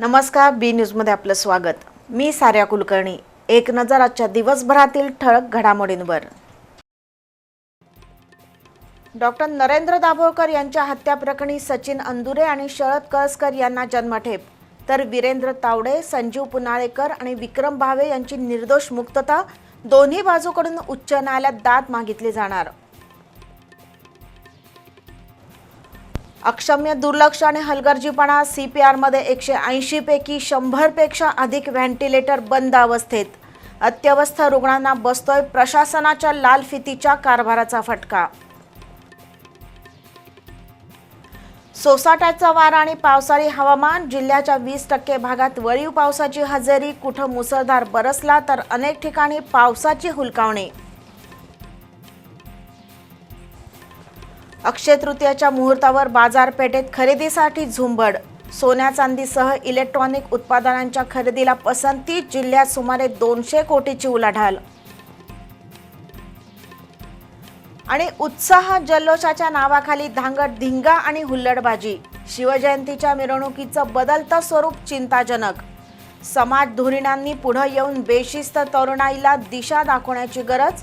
नमस्कार बी न्यूजमध्ये आपलं स्वागत. मी साऱ्या कुलकर्णी. एक नजर आजच्या दिवसभरातील ठळक घडामोडींवर. डॉक्टर नरेंद्र दाभोळकर यांच्या हत्याप्रकरणी सचिन अंदुरे आणि शरद कळसकर यांना जन्मठेप. तर वीरेंद्र तावडे संजीव पुनाळेकर आणि विक्रम भावे यांची निर्दोष मुक्तता दोन्ही बाजूकडून उच्च न्यायालयात दाद मागितली जाणार. अक्षम्य दुर्लक्ष आणि हलगर्जीपणा सी पी आरमध्ये एकशे ऐंशीपैकी शंभरपेक्षा अधिक व्हेंटिलेटर बंद अवस्थेत. अत्यवस्थ रुग्णांना बसतोय प्रशासनाच्या लाल फितीच्या कारभाराचा फटका. सोसाट्याचा वारा आणि पावसाळी हवामान जिल्ह्याच्या वीस टक्के भागात वळीव पावसाची हजेरी कुठं मुसळधार बरसला तर अनेक ठिकाणी पावसाची हुलकावणी. अक्षय तृतीयाच्या मुहूर्तावर बाजारपेठेत खरेदीसाठी झुंबड. सोन्या चांदीसह इलेक्ट्रॉनिक उत्पादनांच्या खरेदीला पसंती जिल्ह्यात सुमारे दोनशे कोटीची उलाढाल. आणि उत्साह जल्लोषाच्या नावाखाली धांगड धिंगा आणि हुल्लडबाजी. शिवजयंतीच्या मिरवणुकीचं बदलतं स्वरूप चिंताजनक. समाज धुरीणांनी पुढं येऊन बेशिस्त तरुणाईला दिशा दाखवण्याची गरज